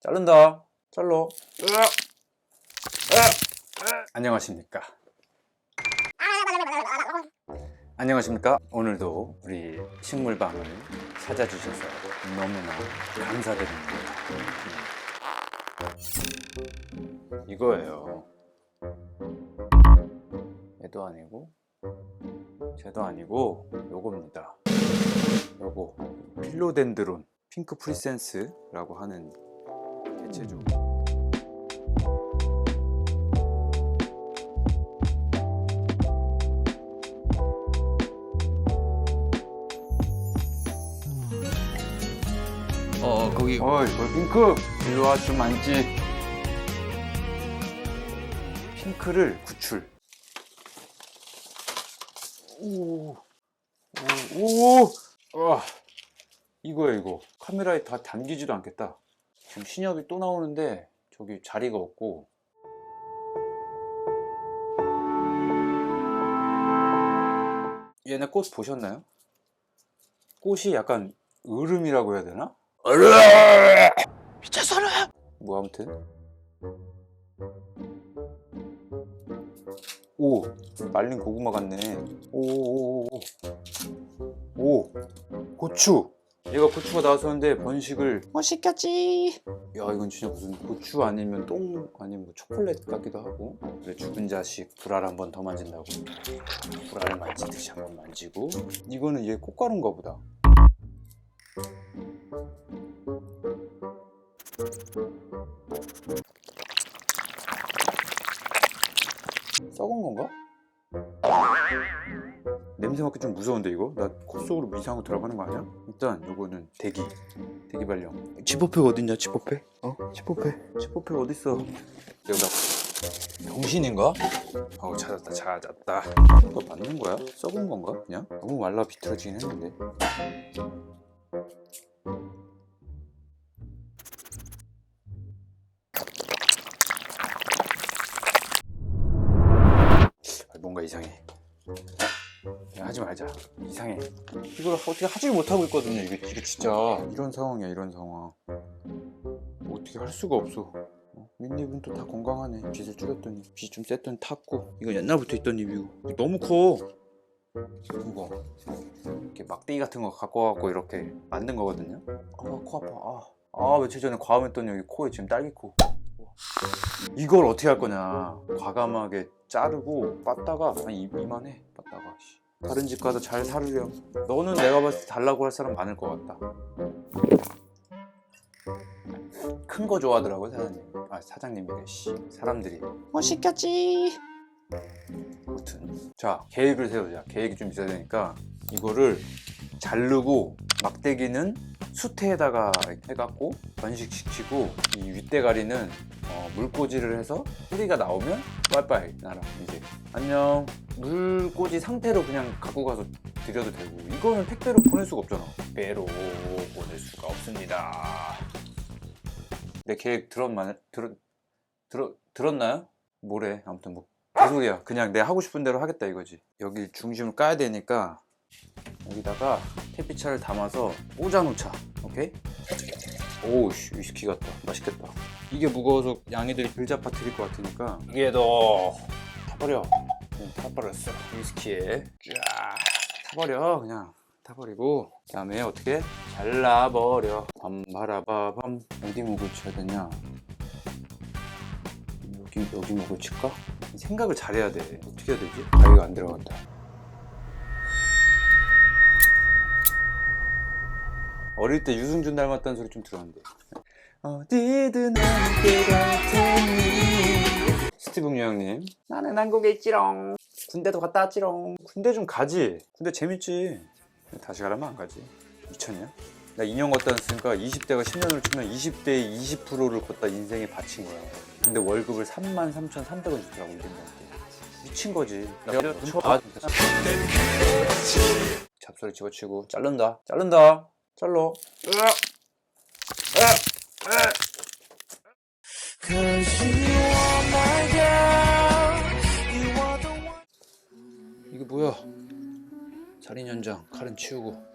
자른다. 잘로. 안녕하십니까. 안녕하십니까. 오늘도 우리 식물방을 찾아주셔서 너무나 감사드립니다. 이거예요. 얘도 아니고, 쟤도 아니고, 요겁니다. 요거 필로덴드론 핑크 프리센스라고 하는 개체죠. 어 거기 어이, 뭐 핑크 일로 와 좀 앉지. 핑크를 구출. 오, 오, 오, 와, 이거야 이거. 카메라에 다 담기지도 않겠다. 지금 신협이 또 나오는데 저기 자리가 없고. 얘네 꽃 보셨나요? 꽃이 약간 으름이라고 해야 되나? 미쳤어라 뭐 아무튼 오 말린 고구마 같네 오오오오 오, 고추 얘가 고추가 나왔었는데 번식을 못 시켰지 야 이건 진짜 무슨 고추 아니면 똥 아니면 뭐 초콜릿 같기도 하고. 그래 죽은 자식 불알 한 번 더 만진다고. 불알 만지듯이 한 번 만지고. 이거는 얘 꽃가루인가 보다 맡기 좀 무서운데 이거? 나 코 속으로 이상한 거 들어가는 거 아니야? 일단 요거는 대기 대기 발령 지퍼팩 어딨냐 지퍼팩 어 지퍼팩 치포페 어딨어? 여기다 병신인가? 어우 찾았다 찾았다 이거 맞는 거야? 썩은 건가 그냥? 너무 말라 비틀어지긴 했는데 아, 뭔가 이상해 야, 하지 말자. 이상해. 이걸 어떻게 하질 못하고 있거든요 이게, 이게 진짜. 이런 상황이야 이런 상황. 뭐 어떻게 할 수가 없어. 어, 윗입은 또 다 건강하네. 빗을 줄였더니 빗이 좀 셌더니 탔고. 이건 옛날부터 있던 입이고. 너무 커. 이거. 이렇게 막대기 같은 거 갖고 와갖고 이렇게 만든 거거든요. 아코 아파. 아, 아 며칠 전에 과음했더니 여기 코에 지금 딸기코 이걸 어떻게 할 거냐. 과감하게 자르고 빻다가 한 이, 이만해 빻다가. 씨. 다른 집 가서 잘 사르렴. 너는 내가 봤을 때 달라고 할 사람 많을 것 같다. 큰 거 좋아하더라고요 사장님. 아 사장님이래 씨. 사람들이. 못 시켰지. 아무튼. 자 계획을 세우자. 계획이 좀 있어야 되니까 이거를 자르고 막대기는 수태에다가 해갖고 번식시키고 이 윗대가리는 어, 물꽂이를 해서 뿌리가 나오면 빠이빠이 나라 이제. 안녕. 물꽂이 상태로 그냥 갖고 가서 드려도 되고. 이거는 택배로 보낼 수가 없잖아. 택배로 보낼 수가 없습니다. 내 계획 들었만 들었 들었 들었나요? 뭐래? 아무튼 뭐 개소리야. 그냥 내가 하고 싶은 대로 하겠다 이거지. 여기 중심을 까야 되니까 여기다가 태피차를 담아서 꽂아놓자. 오케이? 오우씨 위스키 같다. 맛있겠다. 이게 무거워서 양이들이 들잡아 드릴 것 같으니까 너 타버려. 그냥 타버렸어 위스키에. 쫙 타버려 그냥. 타버리고 그 다음에 어떻게? 잘라버려. 밤바라바밤. 어디 목을 쳐야 되냐? 여기 여기 목을 칠까? 생각을 잘해야 돼. 어떻게 해야 되지? 가위가 안 들어간다 어릴 때 유승준 닮았다는 소리 좀 들었는데. 어디든 함께 갈 테니. 스티븐 유형님. 나는 한국에 있지롱. 군대도 갔다 왔지롱. 군대 좀 가지. 군대 재밌지. 다시 가라면 안 가지. 미쳤냐? 나 2년 걷다 왔으니까 20대가 10년으로 치면 20대의 20%를 걷다 인생에 바친 거야. 근데 월급을 3만 3,300원 주더라고 1년한테 미친 거지. 내가 아, 잡소리 집어치고. 자른다. 자른다 잘러 이게 뭐야? 살인 현장 칼은 치우고